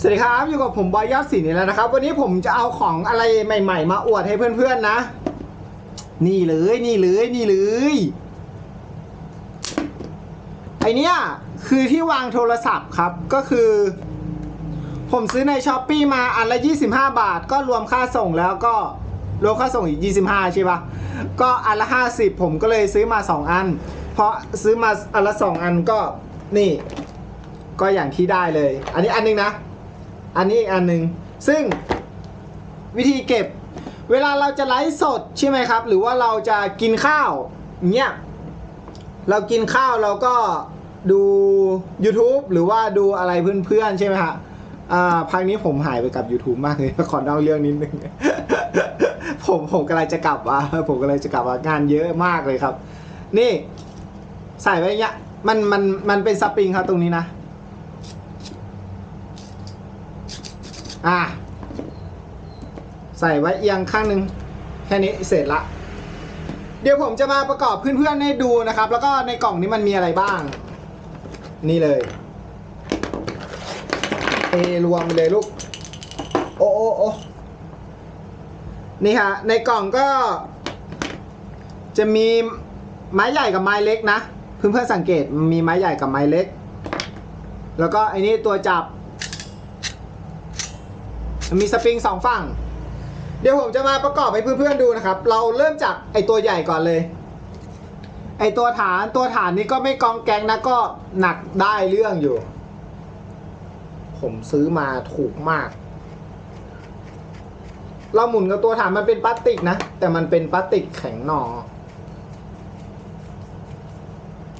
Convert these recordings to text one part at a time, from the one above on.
สวัสดีครับอยู่กับผมบอยยอดศิลป์นี่แล้วนะครับ วันนี้ผมจะเอาของอะไรใหม่ ๆ มาอวดให้เพื่อนๆนะ นี่เลยนี่เลยนี่เลยไอเนี้ยคือที่วางโทรศัพท์ครับก็คือ ผมซื้อในช้อปปีมาอันละ 25 บาท ก็รวมค่าส่งแล้วก็รวมค่าส่งอีก 25 ใช่ปะก็อันละ 50 ผมก็เลยซื้อมา 2 อัน เพราะซื้อมาอันละ 2 อันก็นี่ ก็อย่างที่ได้เลย อันนี้อันหนึงนะ อันนี้อีกอันหนึ่งซึ่งวิธีเก็บ เวลาเราจะไลฟ์สดใช่ไหมครับ หรือว่าเราจะกินข้าวเนี้ยเรากินข้าวเราก็ดู YouTube หรือว่าดูอะไรเพื่อนๆ ใช่ไหมฮะอ่าพักนี้ผมหายไปกับ YouTube มากเลยขอเล่าเรื่องนิดนึง ผมผมกำลังจะกลับว่าผมกำลังจะกลับว่างานเยอะมากเลยครับ นี่ ใส่ไว้เนี้ยมันมันมันเป็นสปริงครับตรงนี้นะ อะใส่ไว้เอียงข้างหนึ่งแค่นี้เสร็จละ เดี๋ยวผมจะมาประกอบเพื่อนๆให้ดูนะครับ แล้วก็ในกล่องนี้มันมีอะไรบ้าง นี่เลยเทรวมเลยลูก โอ้โอ้โอ้นี่ฮะ ในกล่องก็ จะมีไม้ใหญ่กับไม้เล็กนะ เพื่อนๆสังเกตมีไม้ใหญ่กับไม้เล็ก แล้วก็ไอ้นี่ตัวจับ มีสปริงสองฝั่ง เดี๋ยวผมจะมาประกอบให้เพื่อนๆดูนะครับ เราเริ่มจากไอตัวใหญ่ก่อนเลย ไอตัวฐานตัวฐานนี้ก็ไม่กองแกงนะก็หนักได้เรื่องอยู่ ผมซื้อมาถูกมาก เราหมุนกับตัวฐานมันเป็นพลาสติกนะ แต่มันเป็นพลาสติกแข็งหนอ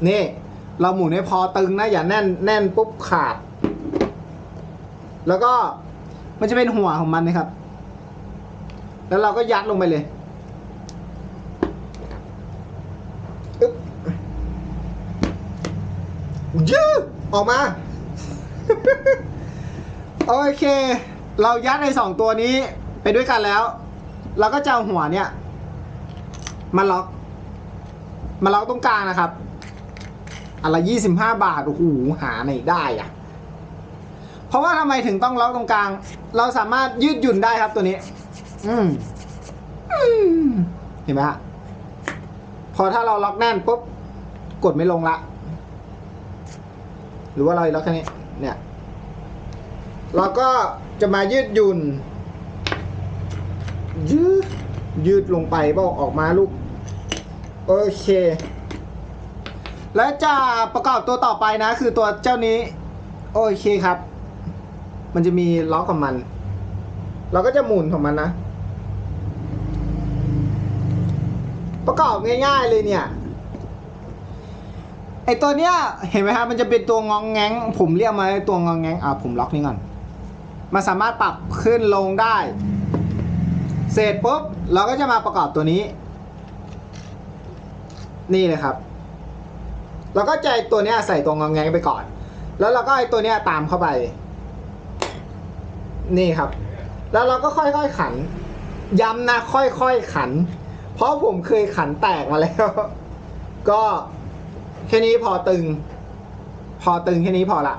นี่ เราหมุนให้พอตึงนะ อย่าแน่นแน่นปุ๊บขาด แล้วก็ มันจะเป็นหัวของมันนะครับ แล้วเราก็ยัดลงไปเลยอึ๊บยืดออกมา โอเค เรายัดในสองตัวนี้ไปด้วยกันแล้ว เราก็จะเอาหัวเนี่ย มาล็อก มาล็อกตรงกลางนะครับอนละยี่สิบห้าบาท โอ้โห หาไหนได้อะ ราะว่าทำไมถึงต้องล็อกตรงกลาง เราสามารถยืดหยุ่นได้ครับตัวนี้ อืมเห็นไหมฮะพอถ้าเราล็อกแน่นปุ๊บกดไม่ลงละ หรือว่าเราล็อกแค่นี้ เนี่ย เราก็จะมายืดหยุ่น ยืดยืดลงไปบอกออกมาลูก โอเค แล้วจะประกอบตัวต่อไปนะ คือตัวเจ้านี้ โอเคครับ มันจะมีล็อกของมัน เราก็จะหมุนของมันนะ ประกอบง่าย ๆเลยเนี่ย ไอตัวเนี้ยเห็นไหมครับมันจะเป็นตัวงองแงงผมเรียกมาตัวงองแงงอะผมล็อกนี้ก่อน มันสามารถปรับขึ้นลงได้ เสร็จปุ๊บเราก็จะมาประกอบตัวนี้ นี่เลยครับเราก็จะตัวเนี้ยใส่ตัวงองแงงไปก่อน แล้วเราก็ไอตัวเนี้ยตามเข้าไป นี่ครับ แล้วเราก็ค่อยๆขัน ย้ำนะค่อยๆขัน เพราะผมเคยขันแตกมาแล้ว ก็แค่นี้พอตึง พอตึงแค่นี้พอละ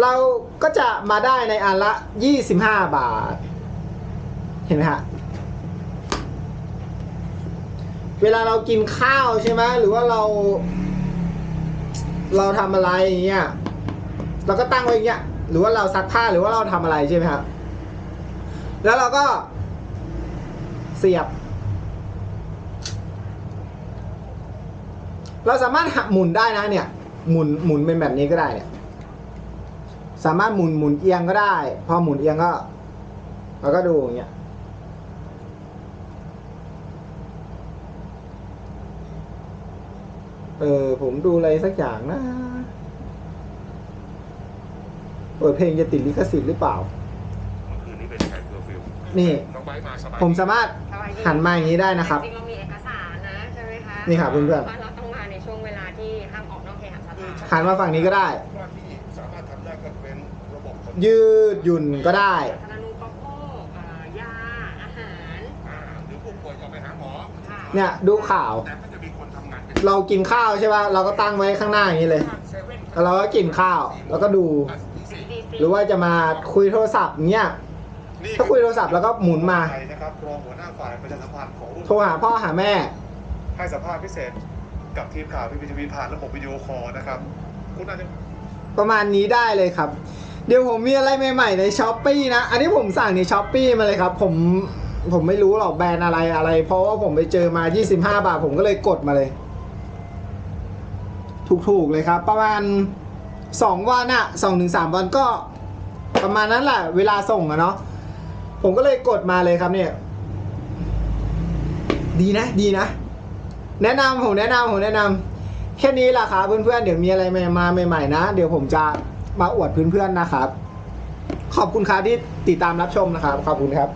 เราก็จะมาได้ในอันละ25บาท เห็นไหมฮะเวลาเรากินข้าวใช่ไหมหรือว่าเรา เราทำอะไรอย่างเงี้ยเราก็ตั้งไว้อย่างเงี้ย หรือว่าเราซักผ้าหรือว่าเราทำอะไรใช่ไหมครับแล้วเราก็เสียบ เราสามารถหักหมุนได้นะเนี่ย หมุนหมุนเป็นแบบนี้ก็ได้เนี่ย สามารถหมุนหมุนเอียงก็ได้ พอหมุนเอียงก็เราก็ดูอย่างเงี้ยเออผมดูอะไรสักอย่างนะ เปิดเพลงจะติดลิขสิทธิ์หรือเปล่าเมื่อคืนนี้เป็นแขกเคอร์ฟิวนี่ น้องไบร์ทมาสบายผมสามารถหันมาอย่างนี้ได้นะครับ จริงๆเรามีเอกสารนะใช่ไหมคะนี่ครับเพื่อนๆว่าเราต้องมาในช่วงเวลาที่ห้ามออกนอกเคหสถานหันมาฝั่งนี้ก็ได้ ว่าที่สามารถทำได้ก็เป็นระบบคอนยืดหยุ่นก็ได้ สาธารณูปโภคเอ่อยา อาหาร อ่าหรือผู้ป่วยจะไปหาหมอ ค่ะเนี่ยดูข่าว แต่ก็จะมีคนทำงานเป็นเรากินข้าวใช่ป่ะเราก็ตั้งไว้ข้างหน้าอย่างนี้เลย เซเว่นแล้วเราก็กินข้าว แล้วก็ดู อะที่สี่ดี หรือว่าจะมาคุยโทรศัพท์เนี้ยถ้าคุยโทรศัพท์แล้วก็หมุนมาใครนะครับรองหัวหน้าฝ่ายประชาสัมพันธ์ของโทรหาพ่อหาแม่ ให้สัมภาษณ์พิเศษกับทีมข่าวพีพีทีวีผ่านระบบวิดีโอคอลนะครับคุณอาจจะประมาณนี้ได้เลยครับ เดี๋ยวผมมีอะไรใหม่ๆในช้อปปีนะ อันนี้ผมสั่งในช้อปปีมาเลยครับ ผมผมไม่รู้หรอกแบรนด์อะไรอะไร เพราะว่าผมไปเจอมา 25 บาท ผมก็เลยกดมาเลย ถูกๆเลยครับ ประมาณ 2วันอะ2-3ถึง3วันก็ประมาณนั้นแหละ เวลาส่งอะเนาะผมก็เลยกดมาเลยครับเนี่ย ดีนะ ดีนะ แนะนำผมแนะนำผมแนะนำแค่นี้แหละครับเพื่อนๆเดี๋ยวมีอะไรมาใหม่ๆนะ เดี๋ยวผมจะมาอวดเพื่อนๆนะครับ ขอบคุณครับที่ติดตามรับชมนะครับ ขอบคุณครับ